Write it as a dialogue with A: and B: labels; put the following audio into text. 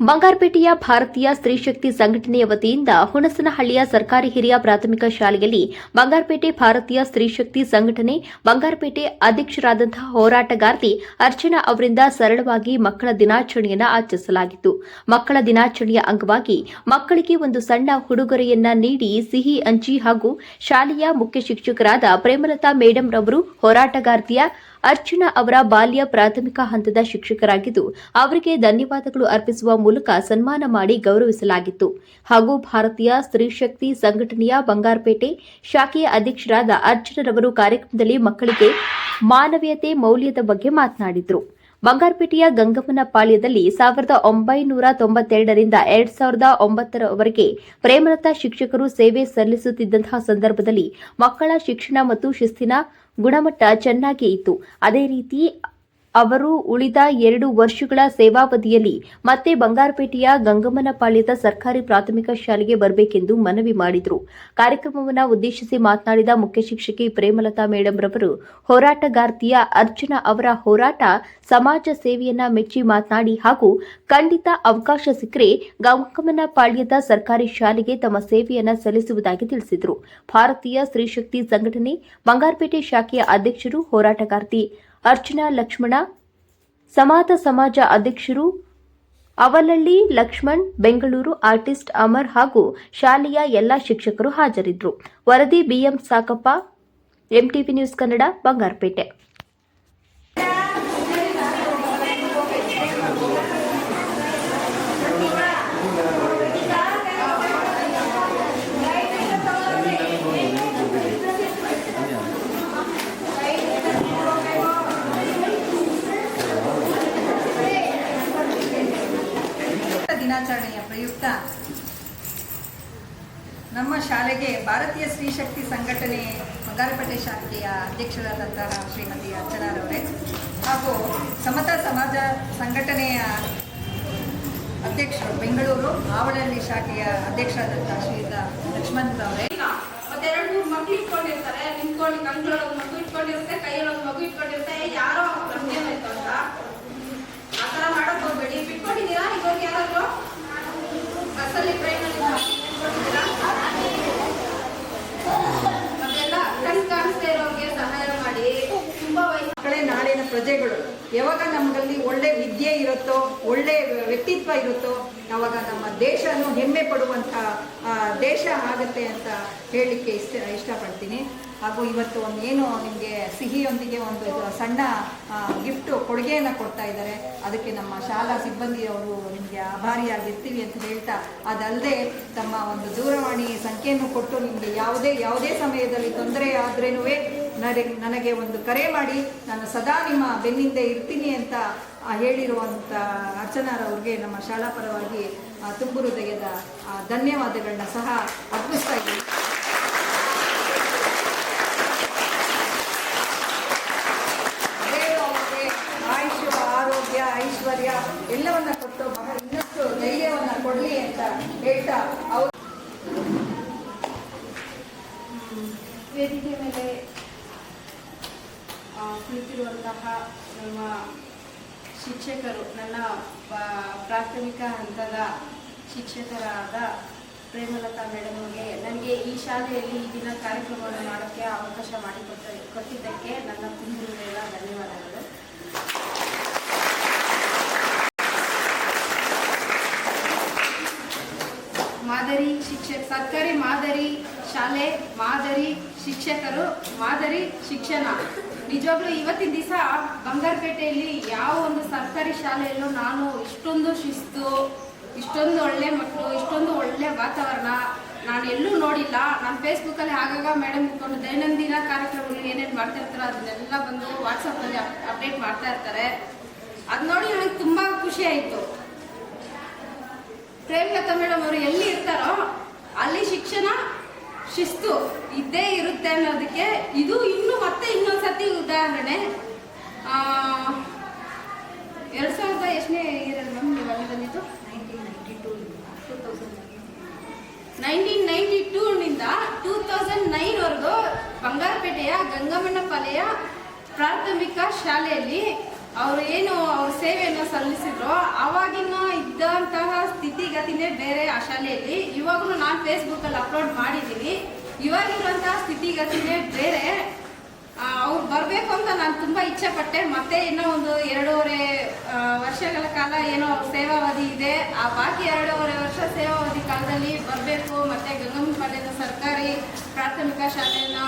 A: ಬಂಗಾರಪೇಟೆಯ ಭಾರತೀಯ ಸ್ತ್ರೀಶಕ್ತಿ ಸಂಘಟನೆಯ ವತಿಯಿಂದ ಹುಣಸನಹಳ್ಳಿಯ ಸರ್ಕಾರಿ ಹಿರಿಯ ಪ್ರಾಥಮಿಕ ಶಾಲೆಯಲ್ಲಿ ಬಂಗಾರಪೇಟೆ ಭಾರತೀಯ ಸ್ತ್ರೀಶಕ್ತಿ ಸಂಘಟನೆ, ಬಂಗಾರಪೇಟೆ ಅಧ್ಯಕ್ಷರಾದಂತಹ ಹೋರಾಟಗಾರ್ತಿ ಅರ್ಚನಾ ಅವರಿಂದ ಸರಳವಾಗಿ ಮಕ್ಕಳ ದಿನಾಚರಣೆಯನ್ನು ಆಚರಿಸಲಾಗಿತ್ತು. ಮಕ್ಕಳ ದಿನಾಚರಣೆಯ ಅಂಗವಾಗಿ ಮಕ್ಕಳಿಗೆ ಒಂದು ಸಣ್ಣ ಉಡುಗೊರೆಯನ್ನ ನೀಡಿ ಸಿಹಿ ಹಂಚಿ ಹಾಗೂ ಶಾಲೆಯ ಮುಖ್ಯ ಶಿಕ್ಷಕರಾದ ಪ್ರೇಮಲತಾ ಮೇಡಂ ರವರು ಹೋರಾಟಗಾರ್ತಿಯ ಅರ್ಚನಾ ಅವರ ಬಾಲ್ಯ ಪ್ರಾಥಮಿಕ ಹಂತದ ಶಿಕ್ಷಕರಾಗಿದ್ದು, ಅವರಿಗೆ ಧನ್ಯವಾದಗಳು ಅರ್ಪಿಸುವ ಮೂಲಕ ಸನ್ಮಾನ ಮಾಡಿ ಗೌರವಿಸಲಾಗಿತ್ತು. ಹಾಗೂ ಭಾರತೀಯ ಸ್ತ್ರೀ ಶಕ್ತಿ ಸಂಘಟನೆಯ ಬಂಗಾರಪೇಟೆ ಶಾಖೆಯ ಅಧ್ಯಕ್ಷರಾದ ಅರ್ಚನರವರು ಕಾರ್ಯಕ್ರಮದಲ್ಲಿ ಮಕ್ಕಳಿಗೆ ಮಾನವೀಯತೆ ಮೌಲ್ಯದ ಬಗ್ಗೆ ಮಾತನಾಡಿದರು. ಬಂಗಾರಪೇಟೆಯ ಗಂಗಮ್ಮನ ಪಾಳ್ಯದಲ್ಲಿ ಸಾವಿರದ ಒಂಬೈನೂರ ತೊಂಬತ್ತೆರಡರಿಂದ ಎರಡ್ ಸಾವಿರದ ಒಂಬತ್ತರವರೆಗೆ ಪ್ರೇಮಲತಾ ಶಿಕ್ಷಕರು ಸೇವೆ ಸಲ್ಲಿಸುತ್ತಿದ್ದಂತಹ ಸಂದರ್ಭದಲ್ಲಿ ಮಕ್ಕಳ ಶಿಕ್ಷಣ ಮತ್ತು ಶಿಸ್ತಿನ ಗುಣಮಟ್ಟ ಚೆನ್ನಾಗಿ ಇತ್ತು. ಅದೇ ರೀತಿ ಅವರು ಉಳಿದ ಎರಡು ವರ್ಷಗಳ ಸೇವಾವಧಿಯಲ್ಲಿ ಮತ್ತೆ ಬಂಗಾರಪೇಟೆಯ ಗಂಗಮ್ಮನಪಾಳ್ಯದ ಸರ್ಕಾರಿ ಪ್ರಾಥಮಿಕ ಶಾಲೆಗೆ ಬರಬೇಕೆಂದು ಮನವಿ ಮಾಡಿದರು. ಕಾರ್ಯಕ್ರಮವನ್ನು ಉದ್ದೇಶಿಸಿ ಮಾತನಾಡಿದ ಮುಖ್ಯ ಶಿಕ್ಷಕಿ ಪ್ರೇಮಲತಾ ಮೇಡಂ ರವರು, ಹೋರಾಟಗಾರ್ತಿಯ ಅರ್ಚನಾ ಅವರ ಹೋರಾಟ ಸಮಾಜ ಸೇವೆಯನ್ನ ಮೆಚ್ಚಿ ಮಾತನಾಡಿ ಹಾಗೂ ಖಂಡಿತ ಅವಕಾಶ ಸಿಕ್ಕರೆ ಗಂಗಮ್ಮನಪಾಳ್ಯದ ಸರ್ಕಾರಿ ಶಾಲೆಗೆ ತಮ್ಮ ಸೇವೆಯನ್ನ ಸಲ್ಲಿಸುವುದಾಗಿ ತಿಳಿಸಿದರು. ಭಾರತೀಯ ಸ್ತ್ರೀಶಕ್ತಿ ಸಂಘಟನೆ, ಬಂಗಾರಪೇಟೆ ಶಾಖೆಯ ಅಧ್ಯಕ್ಷರು, ಹೋರಾಟಗಾರ್ತಿ ಅರ್ಚನಾ ಲಕ್ಷ್ಮಣ, ಸಮಾತ ಸಮಾಜ ಅಧ್ಯಕ್ಷರು ಅವಲಳ್ಳಿ ಲಕ್ಷ್ಮಣ್, ಬೆಂಗಳೂರು ಆರ್ಟಿಸ್ಟ್ ಅಮರ್ ಹಾಗೂ ಶಾಲೆಯ ಎಲ್ಲ ಶಿಕ್ಷಕರು ಹಾಜರಿದ್ದರು. ವರದಿ ಬಿಎಂ ಸಾಕಪ್ಪ, ಎಂಟಿವಿ ನ್ಯೂಸ್ ಕನ್ನಡ, ಬಂಗಾರಪೇಟೆ
B: ದಿನಾಚರಣೆಯ ಪ್ರಯುಕ್ತ. ನಮ್ಮ ಶಾಲೆಗೆ ಭಾರತೀಯ ಸ್ತ್ರೀಶಕ್ತಿ ಸಂಘಟನೆ ಬಂಗಾರಪೇಟೆ ಶಾಖೆಯ ಅಧ್ಯಕ್ಷರಾದಂತಹ ಶ್ರೀಮತಿ ಅರ್ಚನಾರವರೇ ಹಾಗೂ ಸಮತಾ ಸಮಾಜ ಸಂಘಟನೆಯ ಅಧ್ಯಕ್ಷರು ಬೆಂಗಳೂರು ಆವಳಹಳ್ಳಿ ಶಾಖೆಯ ಅಧ್ಯಕ್ಷರಾದಂತಹ ಶ್ರೀಯುತ ಲಕ್ಷ್ಮಣ್ ಅವರೇ.
C: ಎರಡು ಮೂರು ಮಕ್ಳು ಇಟ್ಕೊಂಡಿರ್ತಾರೆ. ನಿಂತ್ಕೊಂಡು ಒಂದು ಮಗು ಇಟ್ಕೊಂಡಿರುತ್ತೆ ಒಂದು ಮಗು ಇಟ್ಕೊಂಡಿರುತ್ತೆ. ಯಾರೋ
B: ಪ್ರಜೆಗಳು. ಯಾವಾಗ ನಮ್ಮಲ್ಲಿ ಒಳ್ಳೆ ವಿದ್ಯೆ ಇರುತ್ತೋ, ಒಳ್ಳೆ ವ್ಯಕ್ತಿತ್ವ ಇರುತ್ತೋ ಯಾವಾಗ ನಮ್ಮ ದೇಶನೂ ಹೆಮ್ಮೆ ಪಡುವಂಥ ದೇಶ ಆಗುತ್ತೆ ಅಂತ ಹೇಳಲಿಕ್ಕೆ ಇಷ್ಟ, ಇಷ್ಟಪಡ್ತೀನಿ. ಹಾಗೂ ಇವತ್ತು ಒಂದು ಏನು ನಿಮಗೆ ಸಿಹಿಯೊಂದಿಗೆ ಒಂದು ಸಣ್ಣ ಗಿಫ್ಟು ಕೊಡುಗೆಯನ್ನು ಕೊಡ್ತಾ ಇದ್ದಾರೆ. ಅದಕ್ಕೆ ನಮ್ಮ ಶಾಲಾ ಸಿಬ್ಬಂದಿಯವರು ನಿಮಗೆ ಆಭಾರಿಯಾಗಿರ್ತೀವಿ ಅಂತ ಹೇಳ್ತಾ, ಅದಲ್ಲದೆ ತಮ್ಮ ಒಂದು ದೂರವಾಣಿ ಸಂಖ್ಯೆಯನ್ನು ಕೊಟ್ಟು ನಿಮಗೆ ಯಾವುದೇ ಯಾವುದೇ ಸಮಯದಲ್ಲಿ ತೊಂದರೆ ಆದ್ರೇನೂ ನನಗೆ ಒಂದು ಕರೆ ಮಾಡಿ, ನಾನು ಸದಾ ನಿಮ್ಮ ಬೆನ್ನಿಂದ ಇರ್ತೀನಿ ಅಂತ ಹೇಳಿರುವಂಥ ಅರ್ಚನಾರವ್ರಿಗೆ ನಮ್ಮ ಶಾಲಾ ಪರವಾಗಿ ತುಂಬು ಹೃದಯದ ಧನ್ಯವಾದಗಳನ್ನ ಸಹ ಅರ್ಪಿಸ್ತಾ ಇದ್ದೀನಿ. ಆಯುಷ್ಯ, ಆರೋಗ್ಯ, ಐಶ್ವರ್ಯ ಎಲ್ಲವನ್ನ ಕೊಟ್ಟು ಬಹಳ ಇನ್ನಷ್ಟು ಧೈರ್ಯವನ್ನ ಕೊಡಲಿ ಅಂತ ಹೇಳ್ತಾ ಅವ್ರು
C: ವೇದಿಕೆ ಮೇಲೆ ಆ, ಕುಳಿತಿರುವಂತಹ ನಮ್ಮ ಶಿಕ್ಷಕರು, ನನ್ನ ಪ್ರಾಥಮಿಕ ಹಂತದ ಶಿಕ್ಷಕರಾದ ಪ್ರೇಮಲತಾ ಮೇಡಮ್ ನನಗೆ ಈ ಶಾಲೆಯಲ್ಲಿ ದಿನ ಕಾರ್ಯಕ್ರಮವನ್ನು ಮಾಡೋಕ್ಕೆ ಅವಕಾಶ ಮಾಡಿಕೊಟ್ಟ ಕೊಟ್ಟಿದ್ದಕ್ಕೆ ನನ್ನ ತುಂಬಿರುವ ಧನ್ಯವಾದಗಳು. ಮಾದರಿ ಶಿಕ್ಷಕ ಸರ್ಕಾರಿ ಮಾದರಿ ಶಾಲೆ, ಮಾದರಿ ಶಿಕ್ಷಕರು, ಮಾದರಿ ಶಿಕ್ಷಣ. ನಿಜವಾಗ್ಲೂ ಇವತ್ತಿನ ದಿವಸ ಬಂಗಾರಪೇಟೆಯಲ್ಲಿ ಯಾವ ಒಂದು ಸರ್ಕಾರಿ ಶಾಲೆಯಲ್ಲೂ ನಾನು ಇಷ್ಟೊಂದು ಶಿಸ್ತು, ಇಷ್ಟೊಂದು ಒಳ್ಳೆ ಮಕ್ಕಳು, ಇಷ್ಟೊಂದು ಒಳ್ಳೆ ವಾತಾವರಣ ನಾನು ಎಲ್ಲೂ ನೋಡಿಲ್ಲ. ನಾನು ಫೇಸ್ಬುಕ್ಕಲ್ಲಿ ಆಗಾಗ ಮೇಡಮ್ ಇಟ್ಕೊಂಡು ದೈನಂದಿನ ಕಾರ್ಯಕ್ರಮಗಳು ಏನೇನು ಮಾಡ್ತಿರ್ತಾರೋ ಅದನ್ನೆಲ್ಲ ಬಂದು ವಾಟ್ಸಪ್ಪಲ್ಲಿ ಅಪ್ಡೇಟ್ ಮಾಡ್ತಾ ಇರ್ತಾರೆ. ಅದು ನೋಡಿ ನನಗೆ ತುಂಬ ಖುಷಿ ಆಯಿತು. ಪ್ರೇಮಲತಾ ಮೇಡಮ್ ಅವರು ಎಲ್ಲಿ ಇರ್ತಾರೋ ಶಿಸ್ತು ಇದ್ದೇ ಇರುತ್ತೆ ಅನ್ನೋದಕ್ಕೆ ಇದು ಇನ್ನು ಮತ್ತೆ ಇನ್ನೊಂದ್ಸತಿ ಉದಾಹರಣೆ. ಎರಡ್ ಸಾವಿರದ ಎಷ್ಟನೇ ಇಯರ್ ಮ್ಯಾಮ್ ನೀವು ಅಲ್ಲಿ ಬಂದಿದ್ದು? ನೈನ್ಟೀನ್ ನೈನ್ಟಿ ಟೂನಿಂದ ಟೂ ತೌಸಂಡ್ ನೈನ್ವರೆಗೂ ಬಂಗಾರಪೇಟೆಯ ಗಂಗಮ್ಮನ ಪಾಲೆಯ ಪ್ರಾಥಮಿಕ ಶಾಲೆಯಲ್ಲಿ ಅವರು ಏನು ಅವ್ರ ಸೇವೆಯನ್ನು ಸಲ್ಲಿಸಿದ್ರು ಆವಾಗಿನ ಸ್ಥಿತಿಗತಿನೇ ಬೇರೆ ಆ ಶಾಲೆಯಲ್ಲಿ. ಇವಾಗೂ ನಾನು ಫೇಸ್ಬುಕ್ಕಲ್ಲಿ ಅಪ್ಲೋಡ್ ಮಾಡಿದ್ದೀನಿ ಇವಾಗಿರುವಂತಹ ಸ್ಥಿತಿಗತಿನೇ ಬೇರೆ. ಅವ್ರು ಬರಬೇಕು ಅಂತ ನಾನು ತುಂಬ ಇಚ್ಛೆ ಪಟ್ಟೆ ಮತ್ತೆ ಇನ್ನೂ ಒಂದು ಎರಡೂವರೆ ವರ್ಷಗಳ ಕಾಲ ಏನೋ ಸೇವಾವಧಿ ಇದೆ. ಆ ಬಾಕಿ ಎರಡೂವರೆ ವರ್ಷ ಸೇವಾವಧಿ ಕಾಲದಲ್ಲಿ ಬರಬೇಕು. ಮತ್ತೆ ಗಂಗಮ್ಮಪಾಳ್ಯದ ಸರ್ಕಾರಿ ಪ್ರಾಥಮಿಕ ಶಾಲೆಯನ್ನ